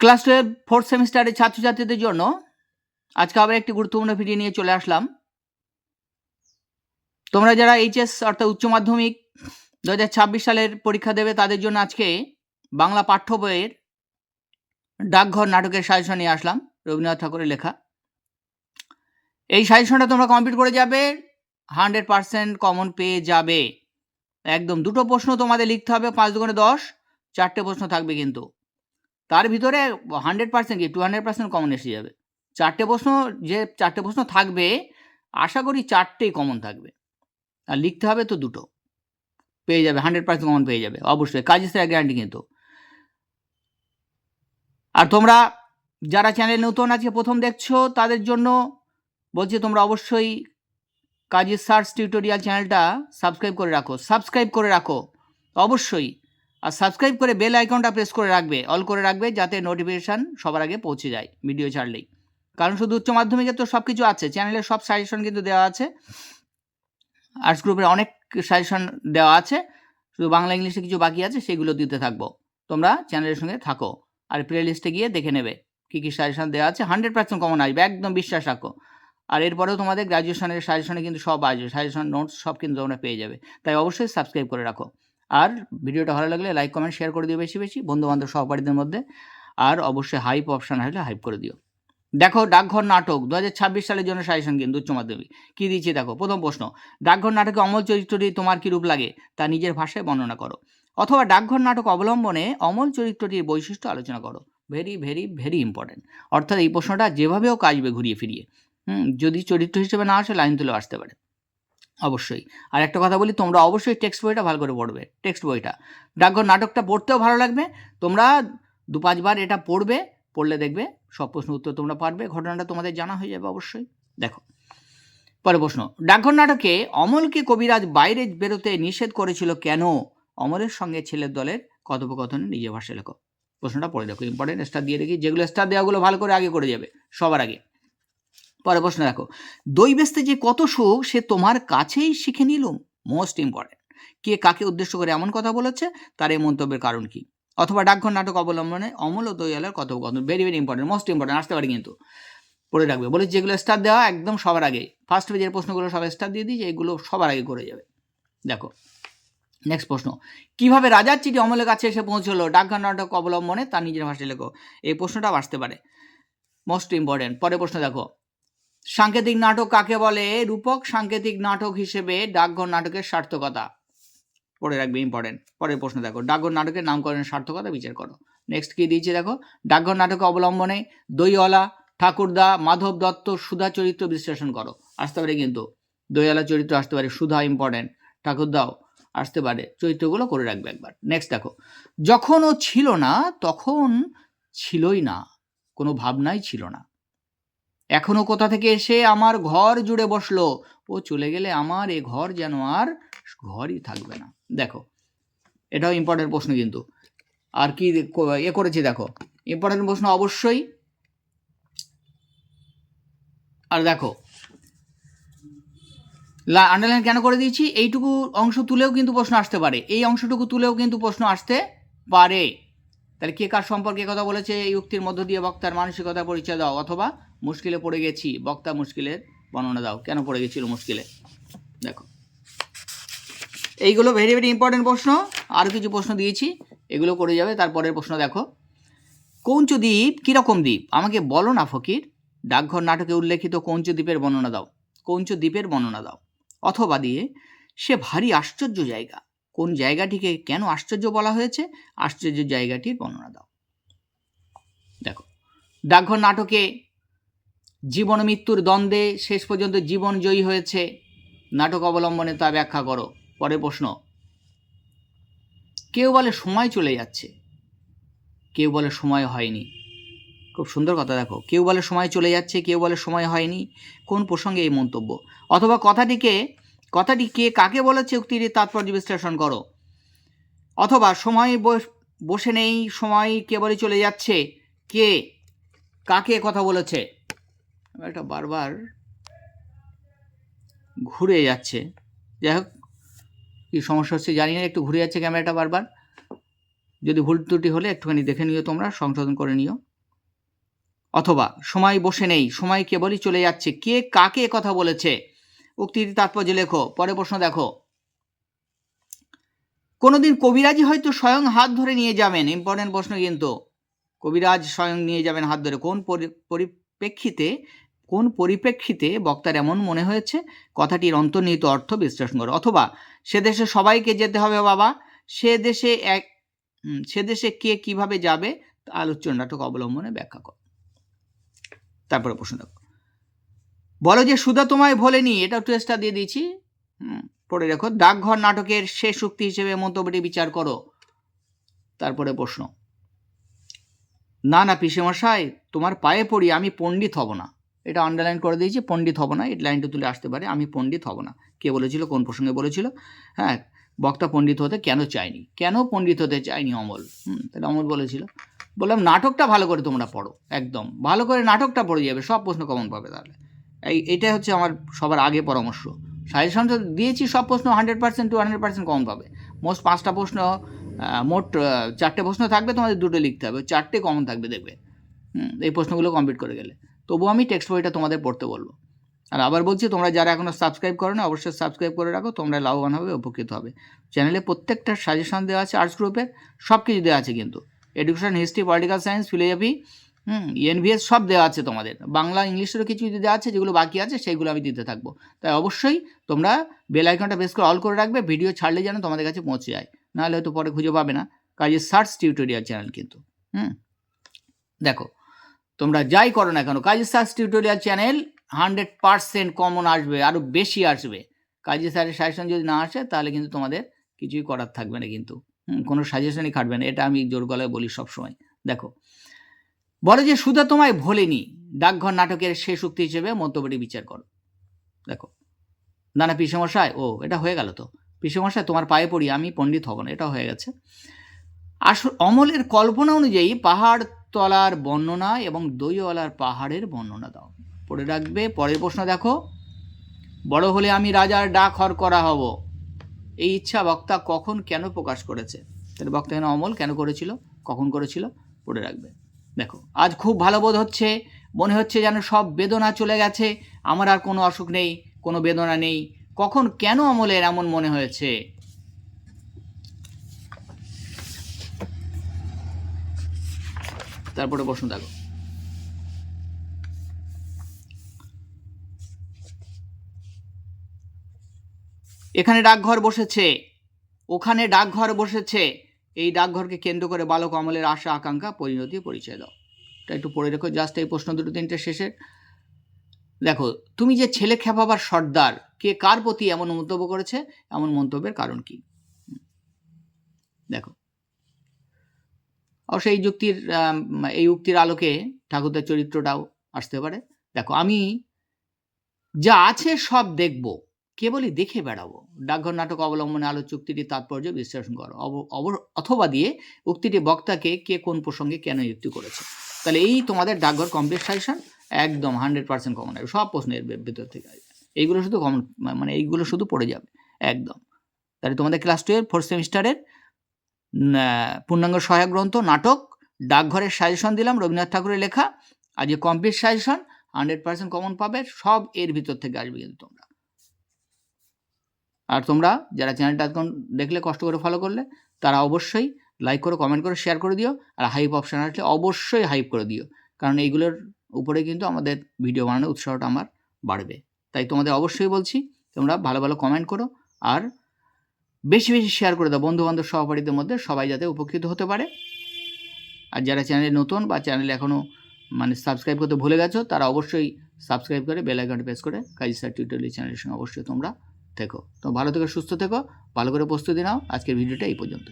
Class twelve fourth সেমিস্টারের ছাত্রছাত্রীদের জন্য আজকে আবার একটি গুরুত্বপূর্ণ ভিডিও নিয়ে চলে আসলাম। তোমরা যারা এইচএস অর্থাৎ উচ্চ মাধ্যমিক দু হাজার ছাব্বিশ সালের পরীক্ষা দেবে, তাদের জন্য আজকে বাংলা পাঠ্য বইয়ের ডাকঘর নাটকের সাজেশন নিয়ে আসলাম, রবীন্দ্রনাথ ঠাকুরের লেখা। এই সাজেশনটা তোমরা কমপ্লিট করে যাবে হান্ড্রেড পার্সেন্ট কমন পেয়ে যাবে। একদম দুটো প্রশ্ন তোমাদের লিখতে হবে, পাঁচ দুগুণে দশ, চারটে প্রশ্ন থাকবে কিন্তু। তার ভিতরে হান্ড্রেড পার্সেন্ট কি? টু হান্ড্রেড পার্সেন্ট কমন এসে যাবে। চারটে প্রশ্ন যে চারটে প্রশ্ন থাকবে, আশা করি চারটেই কমন থাকবে। আর লিখতে হবে তো দুটো। পেয়ে যাবে হান্ড্রেড পার্সেন্ট কমন পেয়ে যাবে। অবশ্যই, কাজের স্যার গ্যারান্টি কিন্তু। আর তোমরা যারা চ্যানেল নতুন আজকে প্রথম দেখছ, তাদের জন্য বলছি তোমরা অবশ্যই কাজের সার্চ টিউটোরিয়াল চ্যানেলটা সাবস্ক্রাইব করে রাখো। সাবস্ক্রাইব করে রাখো। অবশ্যই আর সাবস্ক্রাইব করে বেল আইকনটা প্রেস করে রাখবে। অল করে রাখবে যাতে নোটিফিকেশান সবার আগে পৌঁছে যায় ভিডিও ছাড়লেই। কারণ শুধু উচ্চ মাধ্যমিকে তো সব কিছু আছে চ্যানেলের সব সাজেশন কিন্তু দেওয়া আছে। আর্টস গ্রুপের অনেক সাজেশন দেওয়া আছে, শুধু বাংলা ইংলিশে কিছু বাকি আছে, সেগুলো দিতে থাকব। তোমরা চ্যানেলের সঙ্গে থাকো আর প্লে লিস্টে গিয়ে দেখে নেবে কী কী সাজেশন দেওয়া আছে। হান্ড্রেড পার্সেন্ট কমন আসবে, একদম বিশ্বাস রাখো। আর এরপরেও তোমাদের গ্র্যাজুয়েশনের সাজেশনে কিন্তু সব আসবে সাজেশন নোটস সব কিন্তু তোমরা পেয়ে যাবে। তাই অবশ্যই সাবস্ক্রাইব করে রাখো। আর ভিডিওটা ভালো লাগলে লাইক কমেন্ট শেয়ার করে দিও বেশি বেশি। বন্ধু বান্ধব সহপাঠীদের মধ্যে। আর অবশ্যই হাইপ অপশান আসলে হাইপ করে দিও। দেখো, ডাকঘর নাটক দু হাজার ছাব্বিশ সালের জন্য সাজেশন কিন্তু উচ্চ মাধ্যমিক। কী দিয়েছে দেখো? প্রথম প্রশ্ন, ডাকঘর নাটকে অমল চরিত্রটি তোমার কী রূপ লাগে? তা নিজের ভাষায় বর্ণনা করো। অথবা ডাকঘর নাটক অবলম্বনে অমল চরিত্রটির বৈশিষ্ট্য আলোচনা করো। ভেরি ভেরি ভেরি ইম্পর্টেন্ট অর্থাৎ এই প্রশ্নটা যেভাবেও আসবে ঘুরিয়ে ফিরিয়ে। হুম, যদি চরিত্র হিসেবে না আসে, লাইন তুলে আসতে পারে। অবশ্যই। আর একটা কথা বলি, তোমরা অবশ্যই টেক্সট বইটা ভালো করে পড়বে টেক্সট বইটা। ডাকঘর নাটকটা পড়তেও ভালো লাগবে, তোমরা দু পাঁচবার এটা পড়বে, পড়লে দেখবে সব প্রশ্ন উত্তর তোমরা পারবে, ঘটনাটা তোমাদের জানা হয়ে যাবে অবশ্যই। দেখো পরে প্রশ্ন, ডাকঘর নাটকে অমলকে কবিরাজ বাইরে বেরোতে নিষেধ করেছিল কেন? অমলের সঙ্গে ছেলের দলের কথোপকথনে নিজে ভাষায় লেখো। প্রশ্নটা পড়ে দেখো ইম্পর্টেন্ট স্টার দিয়ে রেখি যেগুলো স্টার দেওয়াগুলো ভালো করে আগে করে যাবে, সবার আগে। পরে প্রশ্ন দেখো, দই বেচতে যে কত সুখ, সে তোমার কাছেই শিখে নিলুম। মোস্ট ইম্পর্টেন্ট কে কাকে উদ্দেশ্য করে এমন কথা বলেছে, তার এই মন্তব্যের কারণ কি? অথবা ডাকঘর নাটক অবলম্বনে অমল ও দয়ালের কথোপকথন। Very very important most important আসতে পারে কিন্তু। পড়ে রাখবে। বলে যেগুলো স্টার দেওয়া একদম সবার আগে। ফার্স্ট পেজের প্রশ্নগুলো সবাই স্টার দিয়ে দিই এগুলো সবার আগে করে যাবে। দেখো নেক্সট প্রশ্ন। কীভাবে রাজার চিঠি অমলের কাছে এসে পৌঁছলো? ডাকঘর নাটক অবলম্বনে তার নিজের ভাষায় লেখো। এই প্রশ্নটাও আসতে পারে। মোস্ট ইম্পর্টেন্ট পরে প্রশ্ন দেখো। সাংকেতিক নাটক কাকে বলে? রূপক সাংকেতিক নাটক হিসেবে ডাকঘর নাটকের সার্থকতা। পড়ে রাখবে ইম্পর্টেন্ট পরের প্রশ্ন দেখো, ডাকঘর নাটকের নামকরণের সার্থকতা বিচার করো। নেক্সট কি দিয়েছে দেখো? ডাকঘর নাটক অবলম্বনে দইওয়ালা, ঠাকুরদা, মাধব দত্ত, সুধা চরিত্র বিশ্লেষণ করো। আসতে পারে কিন্তু, দইওয়ালা চরিত্র আসতে পারে, সুধা ইম্পর্টেন্ট ঠাকুরদাও আসতে পারে। চরিত্রগুলো করে রাখবে একবার। নেক্সট দেখো যখন ও ছিল না, তখন ছিলই না। কোনো ভাবনাই ছিল না। এখনও কোথা থেকে এসে আমার ঘর জুড়ে বসল? ও চলে গেলে আমার এ ঘর যেন আর ঘরই থাকবে না। দেখো, এটাও ইম্পর্টেন্ট প্রশ্ন কিন্তু। আর কি কো- এ করেছি দেখো। ইম্পর্টেন্ট প্রশ্ন অবশ্যই। আর দেখো আন্ডারলাইন কেন করে দিয়েছি? এইটুকু অংশ তুলেও কিন্তু প্রশ্ন আসতে পারে। এই অংশটুকু তুলেও কিন্তু প্রশ্ন আসতে পারে। তাহলে কে কার সম্পর্কে কথা বলেছে? এই উক্তির মধ্য দিয়ে বক্তার মানসিকতা পরিচয় দাও। অথবা মুশকিলে পড়ে গেছি, বক্তা মুশকিলের বর্ণনা দাও। কেন পড়ে গেছিল মুশকিলে? দেখো। এইগুলো ভেরি ভেরি ইম্পর্টেন্ট প্রশ্ন। আরও কিছু প্রশ্ন দিয়েছি, এগুলো করে যাবে, তারপরের প্রশ্ন দেখো। কৌঞ্চ দ্বীপ কীরকম দ্বীপ? আমাকে বলো না ফকির। ডাকঘর নাটকে উল্লেখিত কৌঞ্চ দ্বীপের বর্ণনা দাও। কৌঞ্চ দ্বীপের বর্ণনা দাও। অথবা দিয়ে, সে ভারী আশ্চর্য জায়গা। কোন জায়গাটিকে কেন আশ্চর্য বলা হয়েছে? আশ্চর্য জায়গাটির বর্ণনা দাও। দেখো। ডাকঘর নাটকে জীবন মৃত্যুর দ্বন্দ্বে শেষ পর্যন্ত জীবন জয়ী হয়েছে। নাটক অবলম্বনে তা ব্যাখ্যা করো। পরের প্রশ্ন। কেউ বলে সময় চলে যাচ্ছে। কেউ বলে সময় হয়নি। খুব সুন্দর কথা দেখো। কেউ বলে সময় চলে যাচ্ছে, কেউ বলে সময় হয়নি। কোন প্রসঙ্গে এই মন্তব্য? অথবা কথাটিকে, কথাটি কে কাকে বলেছে উক্তির তাৎপর্য বিশ্লেষণ করো। অথবা সময় বস- বসে নেই, সময় কেবলই চলে যাচ্ছে। কে, কাকে কথা বলেছে? এটা বারবার ঘুরে যাচ্ছে। যাই হোক, কী সমস্যা হচ্ছে জানি না, একটু ঘুরে যাচ্ছে ক্যামেরাটা বারবার। যদি ভুল ত্রুটি হলে একটুখানি দেখে নিও তোমরা, সংশোধন করে নিও। অথবা সময় বসে নেই, সময় কেবলই চলে যাচ্ছে। কে কাকে কথা বলেছে? উক্তিটি তাৎপর্য লেখো, পরে প্রশ্ন দেখো। কোনোদিন কবিরাজি হয়তো স্বয়ং হাত ধরে নিয়ে যাবেন। ইম্পর্টেন্ট প্রশ্ন কিন্তু। কবিরাজ স্বয়ং নিয়ে যাবেন হাত ধরে। কোন পরি- পরিপ্রেক্ষিতে কোন পরিপ্রেক্ষিতে বক্তার এমন মনে হয়েছে? কথাটির অন্তর্নিহিত অর্থ বিশ্লেষণ করো। অথবা, সে দেশে সবাইকে যেতে হবে বাবা। সে দেশে এক সে দেশে কে কীভাবে যাবে? আলোচ্য নাটক অবলম্বনে ব্যাখ্যা কর। তারপরে প্রশ্ন দেখো। বলো যে সুধা তোমায় ভোলেনি এটা টেস্টটা দিয়ে দিয়েছি পড়ে রেখো। ডাকঘর নাটকের শেষ উক্তি হিসেবে মন্তব্যটি বিচার করো। তারপরে প্রশ্ন। না না, পিসেমশাই, তোমার পায়ে পড়ি, আমি পণ্ডিত হব না। এটা আন্ডারলাইন করে দিয়েছি পণ্ডিত হব না এই লাইনটা তুলে আসতে পারে আমি পণ্ডিত হব না। কে বলেছিল কোন প্রসঙ্গে বলেছিল? হ্যাঁ বক্তা পণ্ডিত হতে কেন চায়নি কেন পণ্ডিত হতে চায়নি অমল? হুম তাহলে অমল বলেছিল বললাম নাটকটা ভালো করে তোমরা পড়ো একদম ভালো করে নাটকটা পড়ে যাবে সব প্রশ্ন কমন পাবে তাহলে। এই এটাই হচ্ছে আমার সবার আগে পরামর্শ। সাজেশন তো দিয়েছি সব প্রশ্ন hundred percent two hundred percent common পাবে। মোস্ট পাঁচটা প্রশ্ন মোট চারটে প্রশ্ন থাকবে তোমাদের দুটো লিখতে হবে চারটে কমন থাকবে দেখবে। হুম, এই প্রশ্নগুলো কমপ্লিট করে গেলে। তবুও আমি টেক্সট বইটা তোমাদের পড়তে বলব। আর আবার বলছি, তোমরা যারা এখনও সাবস্ক্রাইব করো না অবশ্যই সাবস্ক্রাইব করে রাখো, তোমরা লাভবান হবে, উপকৃত হবে। চ্যানেলে প্রত্যেকটা সাজেশন দেওয়া আছে আর্টস গ্রুপের সব কিছু দেওয়া আছে কিন্তু। Education history political science philosophy hmm NVS সব দেওয়া আছে তোমাদের। বাংলা, ইংলিশেরও কিছু যদি দেওয়া আছে, যেগুলো বাকি আছে, সেইগুলো আমি দিতে থাকব। তাই অবশ্যই তোমরা বেল আইকনটা বেশ করে অল করে রাখবে ভিডিও ছাড়লে যেন তোমাদের কাছে পৌঁছে যায়। নাহলে হয়তো পরে খুঁজে পাবে না। কাজে সার্চ টিউটোরিয়াল চ্যানেল কিন্তু, হুম। দেখো তোমরা যাই করো না কেন? Kazi search tutorial channel hundred percent common আসবে আরও বেশি আসবে। কাজী স্যারের সাজেশন যদি না আসে, তাহলে কিন্তু তোমাদের কিছুই করার থাকবে না কিন্তু। কোনো সাজেশনই খাটবে না, এটা আমি জোর গলায় বলি সবসময়। দেখো, বলে যে সুধা তোমায় ভোলেনি, ডাকঘর নাটকের শেষ উক্তি হিসেবে মন্তব্যটি বিচার করো। দেখো, না না, পিসমশাই, ও, এটা হয়ে গেল তো। পিসমশাই, তোমার পায়ে পড়ি, আমি পণ্ডিত হব না, এটা হয়ে গেছে। আসল অমলের কল্পনা অনুযায়ী পাহাড় তলার বর্ণনা এবং দইওয়ালার পাহাড়ের বর্ণনা দাও। পড়ে রাখবে, পরের প্রশ্ন দেখো। বড় হলে আমি রাজার ডাক হর করা হব। এই ইচ্ছা বক্তা কখন কেন প্রকাশ করেছে? তাহলে বক্তা কেন অমল কেন করেছিল? কখন করেছিল? পড়ে রাখবে। দেখো, আজ খুব ভালো বোধ হচ্ছে, মনে হচ্ছে যেন সব বেদনা চলে গেছে, আমার আর কোনো অসুখ নেই, কোনো বেদনা নেই। কখন কেন অমলের এমন মনে হয়েছে? তারপরে প্রশ্ন দেখো। এখানে ডাকঘর বসেছে। ওখানে ডাকঘর বসেছে। এই ডাকঘরকে কেন্দ্র করে বালক অমলের আশা, আকাঙ্ক্ষা, পরিণতি, পরিচয় দাও। এটা একটু পড়ে রেখো, জাস্ট এই প্রশ্ন দুটো তিনটে শেষের দেখো, তুমি যে ছেলে খেপাবার সর্দার, কে কার প্রতি এমন মন্তব্য করেছে? এমন মন্তব্যের কারণ কি? দেখো অবশ্য এই যুক্তির এই উক্তির আলোকে ঠাকুরদের চরিত্রটাও আসতে পারে। দেখো, আমি যা আছে সব দেখব, কেবলই দেখে বেড়াবো। ডাকঘর নাটক অবলম্বনে আলো উক্তিটির তাৎপর্য বিশ্লেষণ করো। অথবা দিয়ে উক্তিটি বক্তাকে কে কোন প্রসঙ্গে কেন যুক্তি করেছে। তাহলে এই তোমাদের ডাকঘর কমপ্লিট সাজেশন একদম হান্ড্রেড পার্সেন্ট কমন হবে। সব প্রশ্নের ভেতর থেকে এইগুলো শুধু কমন মানে এইগুলো শুধু পড়ে যাবে। একদম। তাহলে তোমাদের ক্লাস টুয়েলভ ফোর্থ সেমিস্টারের পূর্ণাঙ্গ সহায়ক গ্রন্থ, নাটক, ডাকঘরের সাজেশন দিলাম, রবীন্দ্রনাথ ঠাকুরের লেখা, আজ complete suggestion hundred percent common পাবে, সব এর ভিতর থেকে আসবে কিন্তু তোমরা। আর তোমরা যারা চ্যানেলটা এখন দেখলে, কষ্ট করে ফলো করলে, তারা অবশ্যই লাইক করো কমেন্ট করে শেয়ার করে দিও, আর হাইপ অপশান আসলে অবশ্যই হাইপ করে দিও, কারণ এইগুলোর উপরে কিন্তু আমাদের ভিডিও বানানোর উৎসাহটা আমার বাড়বে। তাই তোমাদের অবশ্যই বলছি, তোমরা ভালো ভালো কমেন্ট করো, আর বেশি বেশি শেয়ার করে দাও। বন্ধু বান্ধব সহপাঠীদের মধ্যে সবাই যাতে উপকৃত হতে পারে। আর যারা চ্যানেলে নতুন বা চ্যানেলে এখনও মানে সাবস্ক্রাইব করতে ভুলে গেছো, তারা অবশ্যই সাবস্ক্রাইব করে বেল আইকনটা প্রেস করে কাজ স্যার টিউটোরিয়াল চ্যানেলের সঙ্গে অবশ্যই তোমরা থেকো। তো ভালো থেকে, সুস্থ থেকো, ভালো করে প্রস্তুতি নাও। আজকের ভিডিওটা এই পর্যন্ত